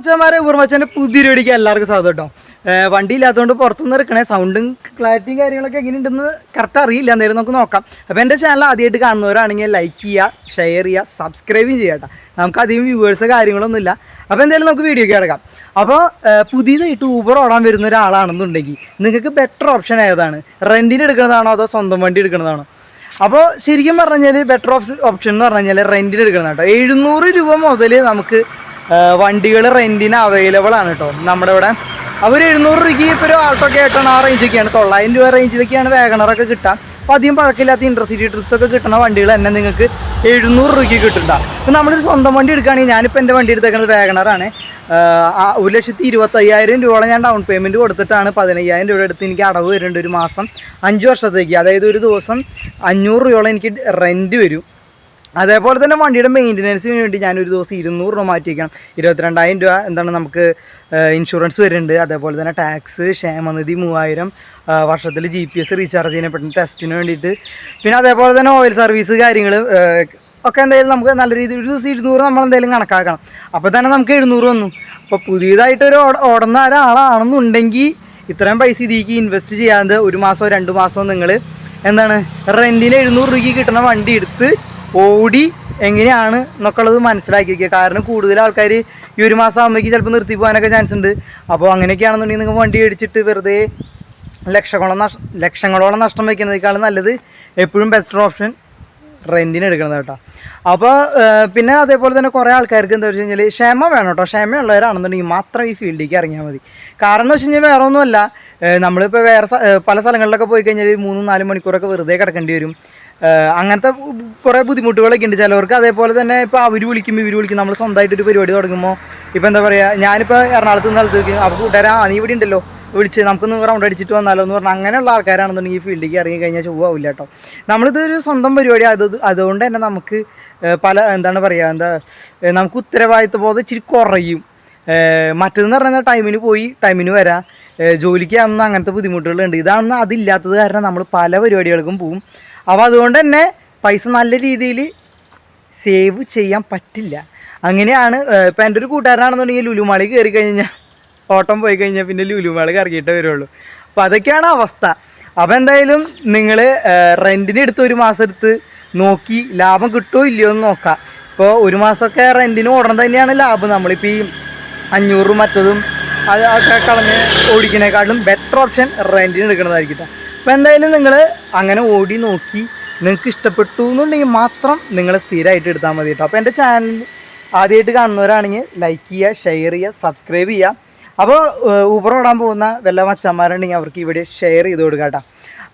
മച്ചന്മാരെ ഊർമച്ചന്റെ പുതിയൊരു വീടിക്ക് എല്ലാവർക്കും സ്വാഗതം കേട്ടോ. വണ്ടി ഇല്ലാത്തതുകൊണ്ട് പുറത്തുനിന്ന് ഇറക്കണേ സൗണ്ടും ക്ലാരിറ്റിയും കാര്യങ്ങളൊക്കെ എങ്ങനെയുണ്ടെന്ന് കറക്റ്റ് അറിയില്ല. എന്തായാലും നമുക്ക് നോക്കാം. അപ്പോൾ എന്റെ ചാനൽ ആദ്യമായിട്ട് കാണുന്നവരാണെങ്കിൽ ലൈക്ക് ചെയ്യുക ഷെയർ ചെയ്യുക സബ്സ്ക്രൈബും ചെയ്യുക കേട്ടോ. നമുക്ക് അധികം വ്യൂവേഴ്സ് കാര്യങ്ങളൊന്നുമില്ല. അപ്പോൾ എന്തായാലും നമുക്ക് വീഡിയോ കിടക്കാം. അപ്പോൾ പുതിയതായിട്ട് ഊബർ ഓടാൻ വരുന്ന ഒരാളാണെന്നുണ്ടെങ്കിൽ നിങ്ങൾക്ക് ബെറ്റർ ഓപ്ഷൻ ഏതാണ്? റെന്റിന് എടുക്കുന്നതാണോ അതോ സ്വന്തം വണ്ടി എടുക്കുന്നതാണോ? അപ്പോൾ ശരിക്കും പറഞ്ഞു കഴിഞ്ഞാൽ ബെറ്റർ ഓപ്ഷൻ ഓപ്ഷൻ എന്ന് പറഞ്ഞു കഴിഞ്ഞാൽ റെന്റിന് എടുക്കുന്നതാണ് കേട്ടോ. എഴുന്നൂറ് രൂപ മുതൽ നമുക്ക് വണ്ടികൾ റെന്റിന് അവൈലബിൾ ആണ് കേട്ടോ നമ്മുടെ ഇവിടെ അവർ എഴുന്നൂറ് രൂപയ്ക്ക് ഇപ്പോൾ ഒരു ആൾട്ടൊക്കെ ആയിട്ടാണ് ആ റേഞ്ചൊക്കെയാണ് തൊള്ളായിരം രൂപ റേഞ്ചിലൊക്കെയാണ് വേഗണറൊക്കെ കിട്ടുക. അപ്പോൾ അധികം പഴക്കമില്ലാത്ത ഇന്റർസിറ്റി ട്രിപ്സ് ഒക്കെ കിട്ടുന്ന വണ്ടികൾ തന്നെ നിങ്ങൾക്ക് എഴുന്നൂറ് രൂപയ്ക്ക് കിട്ടുന്നുണ്ട. അപ്പോൾ നമ്മളൊരു സ്വന്തം വണ്ടി എടുക്കുകയാണെങ്കിൽ ഞാനിപ്പോൾ എന്റെ വണ്ടി എടുത്തേക്കുന്നത് വേഗണറാണ് ഒരു ലക്ഷത്തി ഇരുപത്തയ്യായിരം രൂപയോളം ഞാൻ ഡൗൺ പേയ്മെന്റ് കൊടുത്തിട്ടാണ് പതിനയ്യായിരം രൂപ എടുത്ത് എനിക്ക് അടവ് വരുന്നുണ്ട് ഒരു മാസം. അഞ്ച് വർഷത്തേക്ക്. അതായത് ഒരു ദിവസം അഞ്ഞൂറ് രൂപയോളം എനിക്ക് റെന്റ് വരും. അതേപോലെ തന്നെ വണ്ടിയുടെ മെയിന്റനൻസിന് വേണ്ടി ഞാനൊരു ദിവസം ഇരുന്നൂറ് രൂപ മാറ്റി വയ്ക്കണം ഇരുപത്തിരണ്ടായിരം രൂപ എന്താണ് നമുക്ക് ഇൻഷുറൻസ് വരുന്നുണ്ട്. അതേപോലെ തന്നെ ടാക്സ് ക്ഷേമനിധി മൂവായിരം വർഷത്തിൽ ജി പി എസ് റീചാർജ് ചെയ്യപ്പെടുന്ന ടെസ്റ്റിന് വേണ്ടിയിട്ട്. പിന്നെ അതേപോലെ തന്നെ ഓയിൽ സർവീസ് കാര്യങ്ങൾ ഒക്കെ എന്തായാലും നമുക്ക് നല്ല രീതിയിൽ ഒരു ദിവസം ഇരുന്നൂറ് നമ്മൾ എന്തായാലും കണക്കാക്കണം. അപ്പോൾ തന്നെ നമുക്ക് എഴുന്നൂറ് വന്നു. അപ്പോൾ പുതിയതായിട്ടൊരു ഓട- ഓടുന്ന ഒരാളാണെന്നുണ്ടെങ്കിൽ ഇത്രയും പൈസ ഇതിക്ക് ഇൻവെസ്റ്റ് ചെയ്യാതെ ഒരു മാസമോ രണ്ട് മാസമോ നിങ്ങൾ എന്താണ് റെന്റിന് എഴുന്നൂറ് രൂപയ്ക്ക് കിട്ടുന്ന വണ്ടി എടുത്ത് ഓടി എങ്ങനെയാണ് എന്നൊക്കെ ഉള്ളത് മനസ്സിലാക്കി വയ്ക്കുക കാരണം കൂടുതൽ ആൾക്കാർ ഈ ഒരു മാസം ആകുമ്പോഴേക്ക് ചിലപ്പോൾ നിർത്തി പോകാനൊക്കെ ചാൻസ് ഉണ്ട്. അപ്പോൾ അങ്ങനെയൊക്കെയാണെന്നുണ്ടെങ്കിൽ നിങ്ങൾ വണ്ടി അടിച്ചിട്ട് വെറുതെ ലക്ഷങ്ങളോളം നഷ് ലക്ഷങ്ങളോളം നഷ്ടം വയ്ക്കുന്നതിനേക്കാളും നല്ലത് എപ്പോഴും ബെസ്റ്റർ ഓപ്ഷൻ റെന്റിന് എടുക്കണത് കേട്ടോ. അപ്പോൾ പിന്നെ അതേപോലെ തന്നെ കുറേ ആൾക്കാർക്ക് എന്താ വെച്ച് കഴിഞ്ഞാൽ ക്ഷമ വേണം കേട്ടോ. ക്ഷമയുള്ളവരാണെന്നുണ്ടെങ്കിൽ മാത്രം ഈ ഫീൽഡിലേക്ക് ഇറങ്ങിയാൽ മതി. കാരണം എന്ന് വെച്ച് കഴിഞ്ഞാൽ വേറെ ഒന്നുമല്ല നമ്മളിപ്പോൾ വേറെ പല സ്ഥലങ്ങളിലൊക്കെ പോയി കഴിഞ്ഞാൽ മൂന്നും നാലും മണിക്കൂറൊക്കെ വെറുതെ കിടക്കേണ്ടി വരും. അങ്ങനത്തെ കുറേ ബുദ്ധിമുട്ടുകളൊക്കെ ഉണ്ട് ചിലവർക്ക്. അതേപോലെ തന്നെ ഇപ്പോൾ അവർ വിളിക്കും ഇവർ വിളിക്കും. നമ്മൾ സ്വന്തമായിട്ടൊരു പരിപാടി തുടങ്ങുമ്പോൾ ഇപ്പോൾ എന്താ പറയുക ഞാനിപ്പോൾ എറണാകുളത്ത് നിന്ന് സ്ഥലത്തേക്ക് അപ്പോൾ കൂട്ടുകാരാ നീ ഇവിടെ ഉണ്ടല്ലോ. വിളിച്ച്. നമുക്കൊന്ന് റൗണ്ട് അടിച്ചിട്ട് വന്നാലോ എന്ന് പറഞ്ഞാൽ അങ്ങനെയുള്ള ആൾക്കാരാണെന്നുണ്ടെങ്കിൽ ഈ ഫീൽഡിലേക്ക് ഇറങ്ങി കഴിഞ്ഞാൽ ചൊവ്വാവില്ല കേട്ടോ. നമ്മളിതൊരു സ്വന്തം പരിപാടി. അത് അതുകൊണ്ട് തന്നെ നമുക്ക് പല എന്താണ് പറയുക എന്താ നമുക്ക് ഉത്തരവാദിത്വ ബോധം ഇച്ചിരി കുറയും. മറ്റതെന്ന് പറഞ്ഞാൽ ടൈമിന് പോയി ടൈമിന് വരാം. ജോലിക്ക് ആവുന്ന അങ്ങനത്തെ ബുദ്ധിമുട്ടുകളുണ്ട്. ഇതാണെന്ന് അതില്ലാത്തത് കാരണം നമ്മൾ പല പരിപാടികൾക്കും പോവും. അപ്പോൾ അതുകൊണ്ട് തന്നെ പൈസ നല്ല രീതിയിൽ സേവ് ചെയ്യാൻ പറ്റില്ല. അങ്ങനെയാണ് ഇപ്പം എന്റെ ഒരു കൂട്ടുകാരനാണെന്നുണ്ടെങ്കിൽ ലുലുമാളി കയറി കഴിഞ്ഞാൽ ഓട്ടം പോയി കഴിഞ്ഞാൽ പിന്നെ ലുലുമാളി കറങ്ങിയിട്ടേ വരുള്ളൂ. അപ്പോൾ അതൊക്കെയാണ് അവസ്ഥ. അപ്പോൾ എന്തായാലും നിങ്ങൾ റെന്റിന് എടുത്ത് ഒരു മാസം എടുത്ത് നോക്കി ലാഭം കിട്ടുമോ ഇല്ലയോ എന്ന് നോക്കാം. ഇപ്പോൾ ഒരു മാസമൊക്കെ റെന്റിന് ഓടണം തന്നെയാണ് ലാഭം. നമ്മളിപ്പോൾ ഈ അഞ്ഞൂറും മറ്റതും അത് ഒക്കെ കളഞ്ഞ് ഓടിക്കുന്നതിനേക്കാളും ബെറ്റർ ഓപ്ഷൻ റെന്റിന് എടുക്കുന്നതായിരിക്കും. അപ്പോൾ എന്തായാലും നിങ്ങൾ അങ്ങനെ ഓടി നോക്കി നിങ്ങൾക്ക് ഇഷ്ടപ്പെട്ടു എന്നുണ്ടെങ്കിൽ മാത്രം നിങ്ങൾ സ്ഥിരമായിട്ട് എടുത്താൽ മതി കേട്ടോ. അപ്പോൾ എന്റെ ചാനൽ ആദ്യമായിട്ട് കാണുന്നവരാണെങ്കിൽ ലൈക്ക് ചെയ്യുക ഷെയർ ചെയ്യുക സബ്സ്ക്രൈബ് ചെയ്യുക. അപ്പോൾ ഊബർ ഓടാൻ പോകുന്ന വല്ല മച്ചന്മാരുണ്ടെങ്കിൽ അവർക്ക് ഇവിടെ ഷെയർ ചെയ്ത് കൊടുക്കാം കേട്ടോ.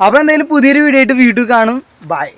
അപ്പോൾ എന്തായാലും പുതിയൊരു വീഡിയോ ആയിട്ട് വീഡിയോ കാണും. ബൈ